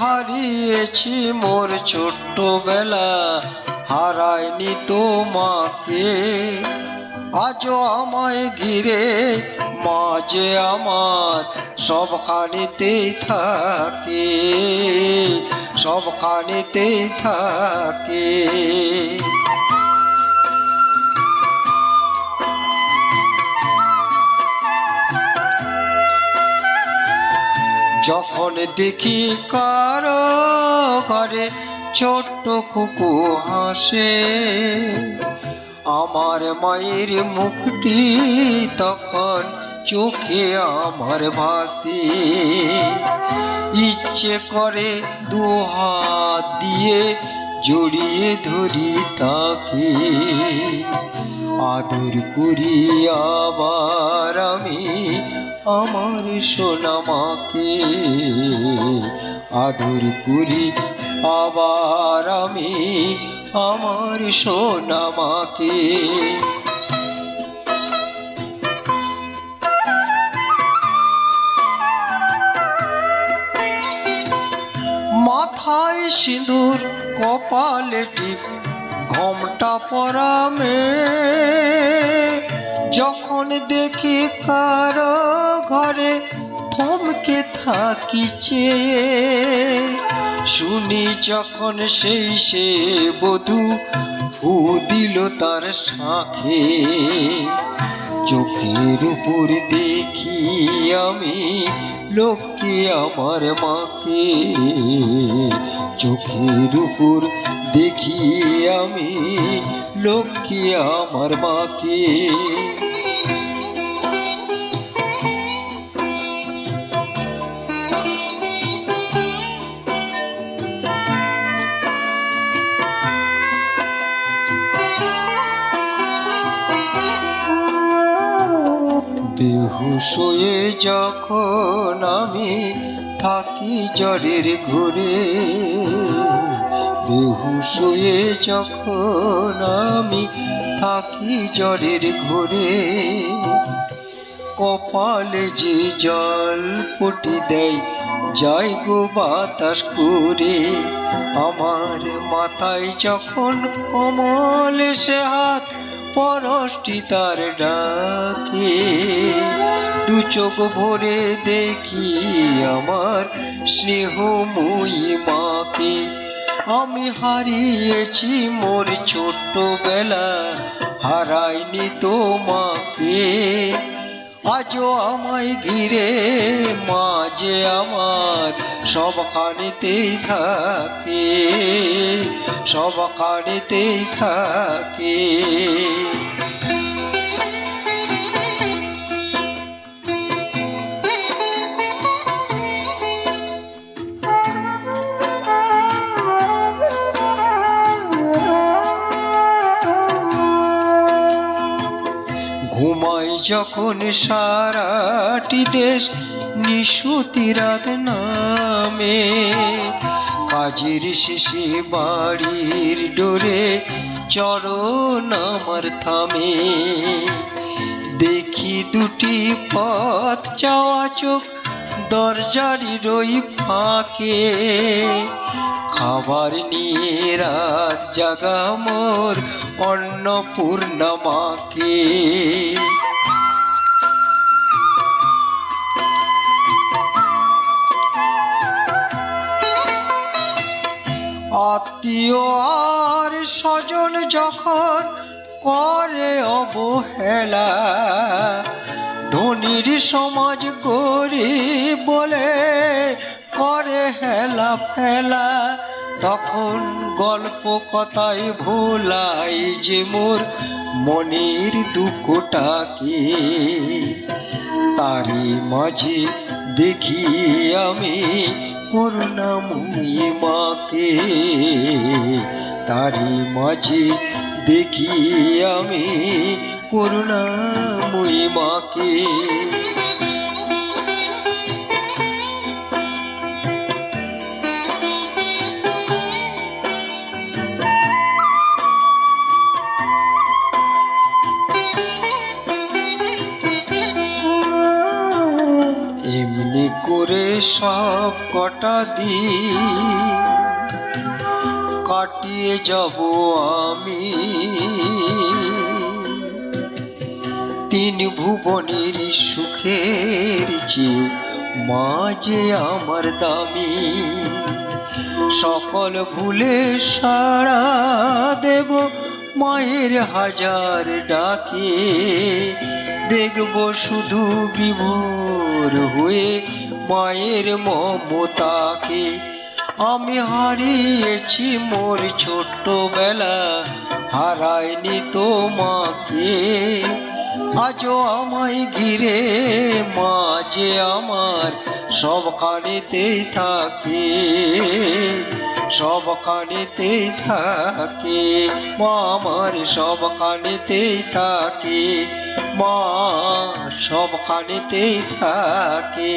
হারিয়েছি মোর ছোট্টবেলা হারায়নি তোমাকে। আজও আমায় ঘিরে মাঝে আমার সবখানিতেই থাকে সবখানিতেই থাকে। যখন দেখি কারও ঘরে ছোট্ট কুকু হাসে। আমার মায়ের মুখটি তখন চোখে আমার ভাসে। ইচ্ছে করে দু হাত দিয়ে জড়িয়ে ধরি তাকে। আদর করি আবার আমি। আমার সোনামাকে আদর করি, আবার আমি আমার সোনামাকে মাথায় সিঁদুর, কপালে টিপ, ঘমটা পরা মেয়ে যখন দেখি কারও ঘরে থমকে থাকিছে, শুনি যখন সেই সে বধূ ফু দিল তার শাঁখে, চোখের উপর দেখি আমি লোককে আমার মাকে, চোখের উপর দেখি আমি লোককে আমার মাকে। হয়ে যখন আমি থাকি জ্বরের ঘুরে বেহুশ হয়ে যখন আমি থাকি জ্বরের ঘুরে, কপালে যে জল পটি দেয় যাই গো বাতাস করে। আমার মাথায় যখন কমল সে হাত পরশটি তার ডাকে, দু চোখ ভরে দেখি আমার স্নেহ স্নেহময়ী মাকে। আমি হারিয়েছি মোর ছোট্টবেলা, হারাইনি তোমাকে। আজও আমায় ঘিরে মাঝে আমার সবখানেতেই থাকে সবখানেতেই থাকে। যখন সারাটি দেশ নিশুতি রাত নামে, কাজের শেষে বাড়ির ডোরে চরণ আমার থামে। দেখি দুটি পথ চাওয়া চোখ দরজারি রই ফাঁকে। খাবার নিয়ে রাত জাগা মোর অন্নপূর্ণমাকে আত্মীয় আর স্বজন যখন করে অবহেলা, ধনির সমাজ গরিব বলে করে হেলা ফেলা তখন গল্প কথায় ভোলাই যে মোর মনের দুঃখটাকে তারই মাঝে দেখি আমি করুণাময়ী মাকে। তারই মাঝে দেখি আমি করুণাময়ী মাকে। সব কটা দিন কাটিয়ে যাব আমি। তিন ভুবনের সুখের চেয়ে মাঝে আমার দামি, সকল ভুলে সাড়া দেব মায়ের হাজার ডাকে। দেখব শুধু বিভোর হয়ে মায়ের মমতাকে। আমি হারিয়েছি মোর ছোট্টবেলা হারাইনি তোমাকে। আজও আমায় ঘিরে মা যে আমার সবখানেতেই থাকে। সবখানেতেই থাকে মা আমার সবখানেতেই থাকে মা সবখানেতেই থাকে।